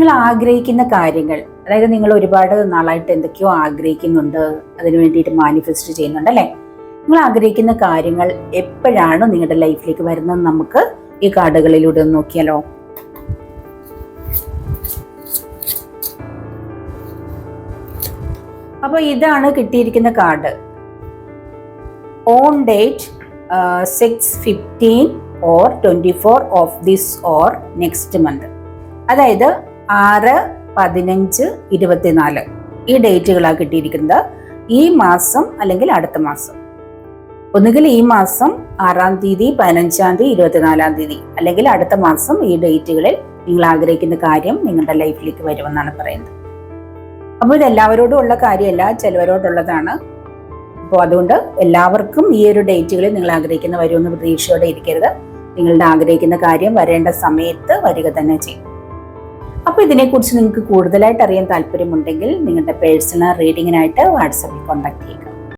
നിങ്ങൾ ആഗ്രഹിക്കുന്ന കാര്യങ്ങൾ അതായത് നിങ്ങൾ ഒരുപാട് നാളായിട്ട് എന്തൊക്കെയോ ആഗ്രഹിക്കുന്നുണ്ട് അതിനു വേണ്ടിയിട്ട് മാനിഫെസ്റ്റ് ചെയ്യുന്നുണ്ട് അല്ലേ? നിങ്ങൾ ആഗ്രഹിക്കുന്ന കാര്യങ്ങൾ എപ്പോഴാണ് നിങ്ങളുടെ ലൈഫിലേക്ക് വരുന്നത് നമുക്ക് ഈ കാർഡുകളിലൂടെ ഒന്ന് നോക്കിയാലോ? അപ്പൊ ഇതാണ് കിട്ടിയിരിക്കുന്ന card. On date six fifteen or twenty four of this or next month അതായത് ആറ് പതിനഞ്ച് ഇരുപത്തിനാല്. ഈ ഡേറ്റുകളാണ് കിട്ടിയിരിക്കുന്നത്. ഈ മാസം അല്ലെങ്കിൽ അടുത്ത മാസം. ഒന്നുകിൽ ഈ മാസം ആറാം തീയതി പതിനഞ്ചാം തീയതി ഇരുപത്തിനാലാം തീയതി. അല്ലെങ്കിൽ അടുത്ത മാസം ഈ ഡേറ്റുകളിൽ നിങ്ങൾ ആഗ്രഹിക്കുന്ന കാര്യം നിങ്ങളുടെ ലൈഫിലേക്ക് വരുമെന്നാണ് പറയുന്നത്. അപ്പോൾ ഇത് എല്ലാവരോടും ഉള്ള കാര്യമല്ല ചിലവരോടുള്ളതാണ്. അപ്പോൾ അതുകൊണ്ട് എല്ലാവർക്കും ഈ ഒരു ഡേറ്റുകളിൽ നിങ്ങൾ ആഗ്രഹിക്കുന്ന വരുമെന്ന് പ്രതീക്ഷയോടെ ഇരിക്കരുത്. നിങ്ങളുടെ ആഗ്രഹിക്കുന്ന കാര്യം വരേണ്ട സമയത്ത് വരിക തന്നെ ചെയ്യും. അപ്പോൾ ഇതിനെക്കുറിച്ച് നിങ്ങൾക്ക് കൂടുതലായിട്ട് അറിയാൻ താല്പര്യമുണ്ടെങ്കിൽ നിങ്ങളുടെ പേഴ്സണൽ റീഡിങ്ങിനായിട്ട് വാട്സപ്പിൽ കോൺടാക്ട് ചെയ്യുക.